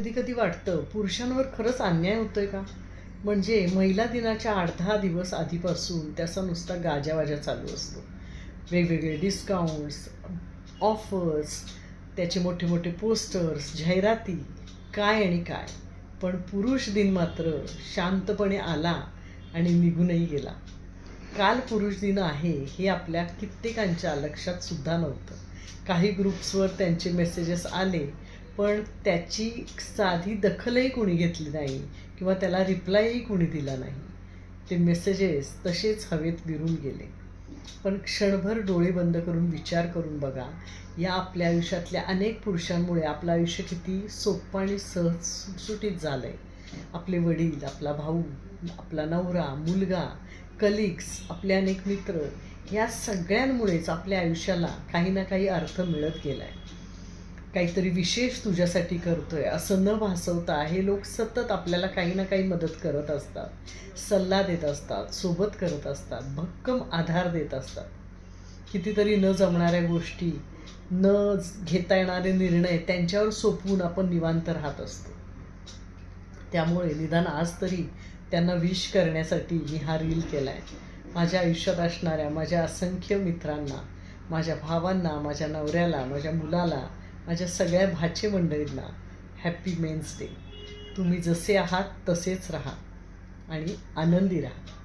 कधी कधी वाटतं पुरुषांवर खरंच अन्याय होतोय का? म्हणजे महिला दिनाच्या आठ दहा दिवस आधीपासून त्याचा नुसता गाजावाजा चालू असतो. वेगवेगळे डिस्काउंट्स ऑफर्स त्याचे मोठे मोठे पोस्टर्स जाहिराती काय आणि काय. पण पुरुष दिन मात्र शांतपणे आला आणि निघूनही गेला. काल पुरुष दिन आहे हे आपल्या कित्येकांच्या लक्षात सुद्धा नव्हतं. काही ग्रुप्सवर त्यांचे मेसेजेस आले पण त्याची साधी दखलही कोणी घेतली नाही किंवा त्याला रिप्लायही कोणी दिला नाही. ते मेसेजेस तसेच हवेत विरून गेले. पण क्षणभर डोळे बंद करून विचार करून बघा या आपल्या आयुष्यातल्या अनेक पुरुषांमुळे आपलं आयुष्य किती सोपं आणि सहज सुटसुटीत झालं आहे आपले वडील आपला भाऊ आपला नवरा मुलगा कलिग्स आपले अनेक मित्र या सगळ्यांमुळेच आपल्या आयुष्याला काही ना काही अर्थ मिळत गेला आहे काहीतरी विशेष तुझ्यासाठी करतोय असं न भासवता हे लोक सतत आपल्याला काही ना काही मदत करत असतात सल्ला देत असतात सोबत करत असतात भक्कम आधार देत असतात. कितीतरी न जमणाऱ्या गोष्टी न घेता येणारे निर्णय त्यांच्यावर सोपवून आपण निवांत राहत असतो. त्यामुळे निदान आज तरी त्यांना विश करण्यासाठी मी हा रील केला आहे माझ्या आयुष्यात असणाऱ्या माझ्या असंख्य मित्रांना माझ्या भावांना माझ्या नवऱ्याला माझ्या मुलाला माझ्या सगळ्या भाचे मंडळींना हॅपी मेन्स डे. तुम्ही जसे आहात तसेच राहा आणि आनंदी राहा.